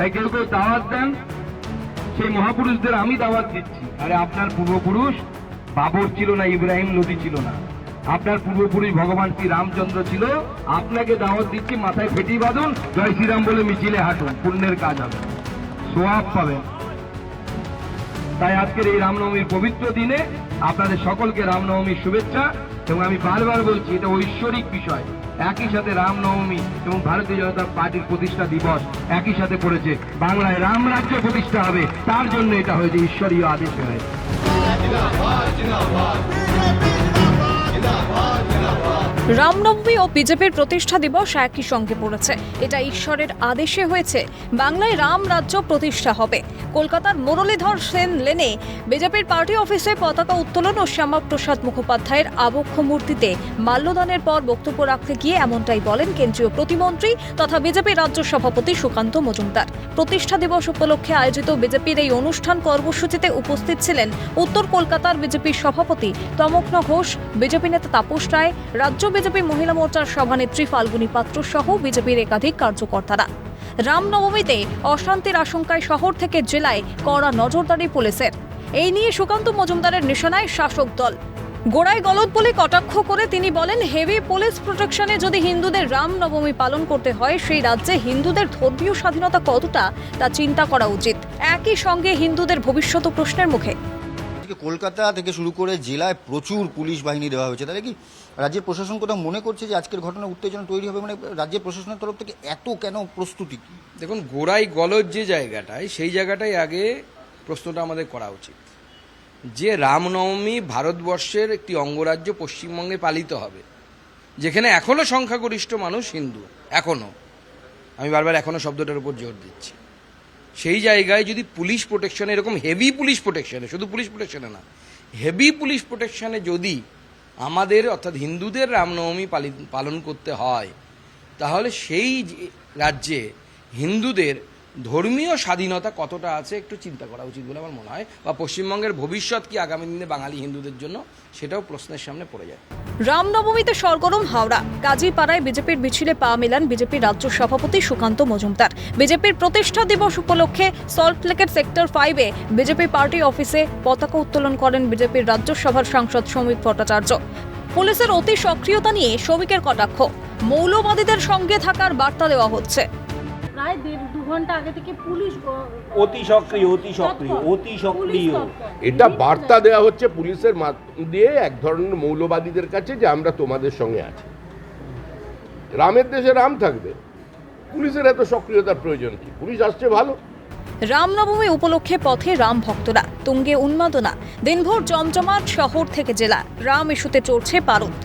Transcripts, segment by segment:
তাই কেউ কেউ দাওয়াত দেন, সেই মহাপুরুষদের আমি দাওয়াত দিচ্ছি। আরে আপনার পূর্বপুরুষ বাবর ছিল না, ইব্রাহিম লোদি ছিল না। আপনার পূর্বপুরুষ ভগবান শ্রী রামচন্দ্র ছিল, আপনাকে দাওয়াত দিচ্ছি, মাথায় ফেটি বাঁধুন, জয় শ্রীরাম বলে মিছিলে হাঁটুন, পুণ্যের কাজ হবে। সোয়াব পাবেন। তাই আজকের এই রামনবমীর পবিত্র দিনে আপনাদের সকলকে রামনবমীর শুভেচ্ছা এবং আমি বারবার বলছি, এটা ঐশ্বরিক বিষয়। একই সাথে রামনবমী এবং ভারতীয় জনতা পার্টির প্রতিষ্ঠা দিবস একই সাথে পড়েছে। বাংলায় রাম রাজ্য প্রতিষ্ঠা হবে, তার জন্য এটা হয়েছে ঈশ্বরীয় আদেশ হয়েছে। রামনবমী ও বিজেপির প্রতিষ্ঠা দিবস একই সঙ্গে পড়েছে। এটা ঈশ্বরের আদেশে হয়েছে। বাংলায় রাম রাজ্য প্রতিষ্ঠা হবে। কলকাতার মুরলীধর সেন লেনে বিজেপির পার্টি অফিসে পতাকা উত্তোলন ও শ্যামাপ্রসাদ মুখোপাধ্যায়ের আবক্ষ মূর্তিতে মাল্যদানের পর বক্তব্য রাখতে গিয়ে এমনটাই বলেন কেন্দ্রীয় প্রতিমন্ত্রী তথা বিজেপি রাজ্য সভাপতি সুকান্ত মজুমদার। প্রতিষ্ঠা দিবস উপলক্ষে আয়োজিত বিজেপির এই অনুষ্ঠান কর্মসূচিতে উপস্থিত ছিলেন উত্তর কলকাতার বিজেপির সভাপতি তমগ্ন ঘোষ, বিজেপি নেতা তাপস রায়, রাজ্য বিজেপি মহিলা মোর্চার সভানেত্রী ফাল্গুনী পাত্র সহ বিজেপির একাধিক কার্যকর্তারা। রামনবমীতে অশান্তির আশঙ্কায় শহর থেকে জেলায় কড়া নজরদারি পুলিশের। এই নিয়ে সুকান্ত মজুমদারের নিশানায় শাসক দল। গোড়ায় গলদ বলে কটাক্ষ করে তিনি বলেন, হেভি পুলিশ প্রোটেকশনে যদি হিন্দুদের রামনবমী পালন করতে হয়, সেই রাজ্যে হিন্দুদের ধর্মীয় স্বাধীনতা কতটা, তা চিন্তা করা উচিত। একই সঙ্গে হিন্দুদের ভবিষ্যৎ প্রশ্নের মুখে। আজকে কলকাতা থেকে শুরু করে জেলায় প্রচুর পুলিশ বাহিনী দেওয়া হয়েছে। তাহলে কি রাজ্যের প্রশাসন কোথাও মনে করছে যে আজকের ঘটনা উত্তেজনা তৈরি হবে? মানে রাজ্যের প্রশাসনের তরফ থেকে এত কেন প্রস্তুতি দেখুন, গোড়াই গলজ যে জায়গাটায়, সেই জায়গাটাই আগে প্রশ্নটা আমাদের করা উচিত। যে রামনবমী ভারতবর্ষের একটি অঙ্গরাজ্য পশ্চিমবঙ্গে পালিত হবে, যেখানে এখনও সংখ্যাগরিষ্ঠ মানুষ হিন্দু, এখনও। আমি বারবার এখনও শব্দটার উপর জোর দিচ্ছি। সেই জায়গায় যদি পুলিশ প্রোটেকশনে এরকম হেভি পুলিশ প্রোটেকশনে শুধু পুলিশ প্রোটেকশনে না হেভি পুলিশ প্রোটেকশনে যদি আমাদের, অর্থাৎ হিন্দুদের রামনবমী পালন করতে হয়, তাহলে সেই রাজ্যে হিন্দুদের ধর্মীয় স্বাধীনতা কতটা আছে একটু চিন্তা করা উচিত বলে আমার মনে হয়। বা পশ্চিমবঙ্গের ভবিষ্যৎ কি আগামী দিনে বাঙালি হিন্দুদের জন্য, সেটাও প্রশ্নের সামনে পড়ে যায়। রামনবমীতে সরগরম হাওড়া। কাজীপাড়ায় বিজেপির মিছিলে পা মেলান বিজেপির রাজ্য সভাপতি সুকান্ত মজুমদার। বিজেপির প্রতিষ্ঠা দিবস উপলক্ষে সল্টলেকের সেক্টর ফাইভে বিজেপি পার্টি অফিসে পতাকা উত্তোলন করেন বিজেপির রাজ্যসভার সাংসদ শ্রমিক ভট্টাচার্য। পুলিশের অতি সক্রিয়তা নিয়ে শ্রমিকের কটাক্ষ। মৌলবাদীদের সঙ্গে থাকার বার্তা দেওয়া হচ্ছে। প্রায় দেড় দু ঘণ্টা আগে থেকে পুলিশ অতি সক্রিয় অতি সক্রিয় অতি সক্রিয়। এটা বার্তা দেওয়া হচ্ছে পুলিশের দিয়ে এক ধরনের মৌলবাদীদের কাছে যে আমরা তোমাদের সঙ্গে আছি। রামের দেশে রাম থাকবে। পুলিশের এত সক্রিয়তার প্রয়োজন কি? পুলিশ আসছে ভালো। রামনবমী উপলক্ষে পথে রাম ভক্তরা তুঙ্গে উন্মাদনা দিনভর জমজমাট শহর থেকে জেলা রাম ইস্যুতে চড়ছে পারদ।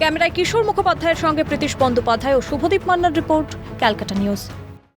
ক্যামেরায় কিশোর মুখোপাধ্যায়ের সঙ্গে প্রীতিশ বন্দ্যোপাধ্যায় ও শুভদীপ মান্নার রিপোর্ট ক্যালকাটা নিউজ।